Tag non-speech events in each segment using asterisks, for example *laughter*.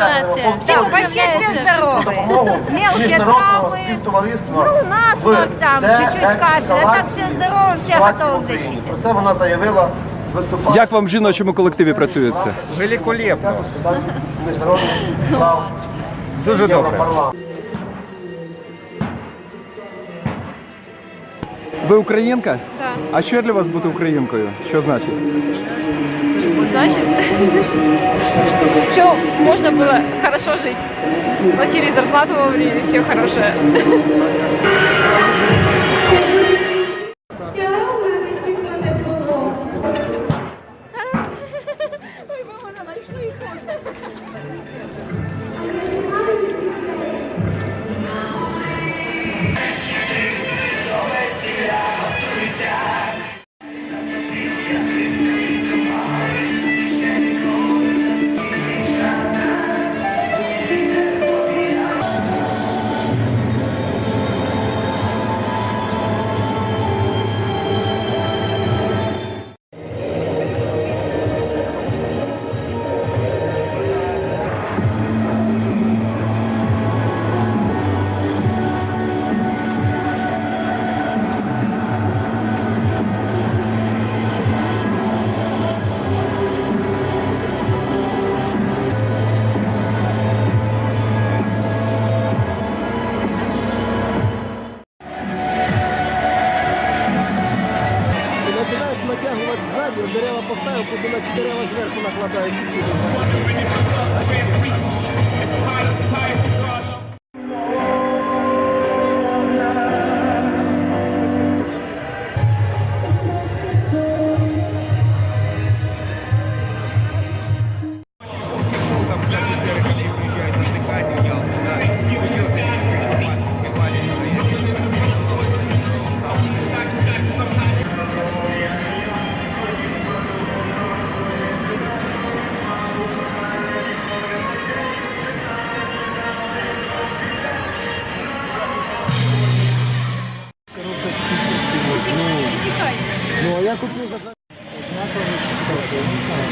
нація. Всі почти здорові. Мелкі травми. Ну, насморк в там, чуть-чуть кашель, а так все здорово, все готові в Про це вона заявила виступаючи. Як вам в жіночому колективі працюється? Великолепно. Міжнародних справ Дуже добре. Ви українка? Так. А що для вас бути українкою? Що значить? Значит, *laughs* чтобы все можно было хорошо жить. Платили зарплату вовремя, все хорошее. *laughs* ззаді, дерева поставив, потім на дерева зверху накладаєш. Сьогодні. Не тікайте. Ну, а я куплю за два- однаково читати, я не знаю.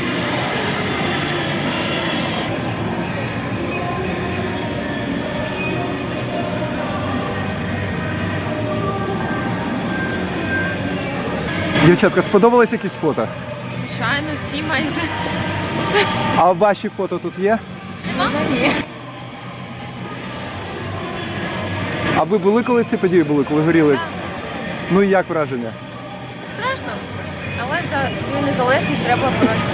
Дівчатка, сподобались якісь фото? Звичайно, всі майже. А ваші фото тут є? Ні. А ви були коли ці події були, коли горіли? Ну і як враження? Страшно. Але за свою незалежність треба боротися.